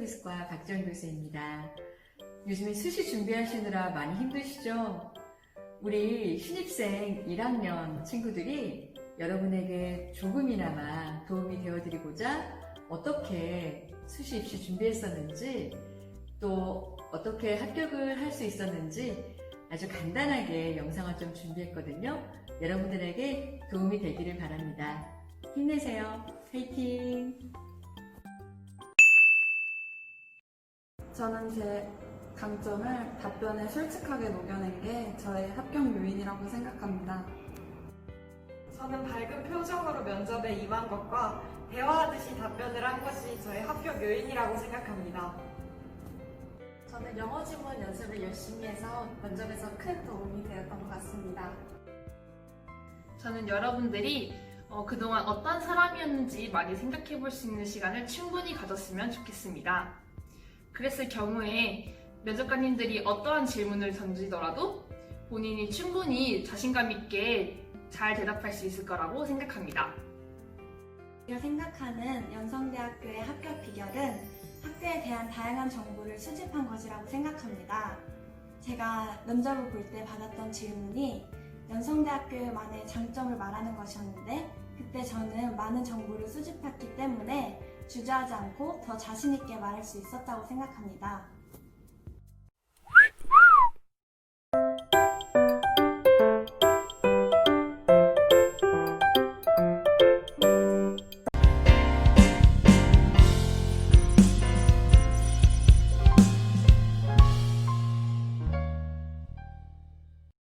교수와 박지원 교수입니다. 요즘에 수시 준비하시느라 많이 힘드시죠? 우리 신입생 1학년 친구들이 여러분에게 조금이나마 도움이 되어드리고자 어떻게 수시 입시 준비했었는지 또 어떻게 합격을 할 수 있었는지 아주 간단하게 영상을 좀 준비했거든요. 여러분들에게 도움이 되기를 바랍니다. 힘내세요. 화이팅! 저는 제 강점을 답변에 솔직하게 녹여낸 게 저의 합격 요인이라고 생각합니다. 저는 밝은 표정으로 면접에 임한 것과 대화하듯이 답변을 한 것이 저의 합격 요인이라고 생각합니다. 저는 영어 지문 연습을 열심히 해서 면접에서 큰 도움이 되었던 것 같습니다. 저는 여러분들이 어, 그동안 어떤 사람이었는지 많이 생각해 볼 수 있는 시간을 충분히 가졌으면 좋겠습니다. 그랬을 경우에 면접관님들이 어떠한 질문을 던지더라도 본인이 충분히 자신감 있게 잘 대답할 수 있을 거라고 생각합니다. 제가 생각하는 연성대학교의 합격 비결은 학교에 대한 다양한 정보를 수집한 것이라고 생각합니다. 제가 면접을 볼 때 받았던 질문이 연성대학교만의 장점을 말하는 것이었는데 그때 저는 많은 정보를 수집했기 때문에 주저하지 않고 더 자신있게 말할 수 있었다고 생각합니다.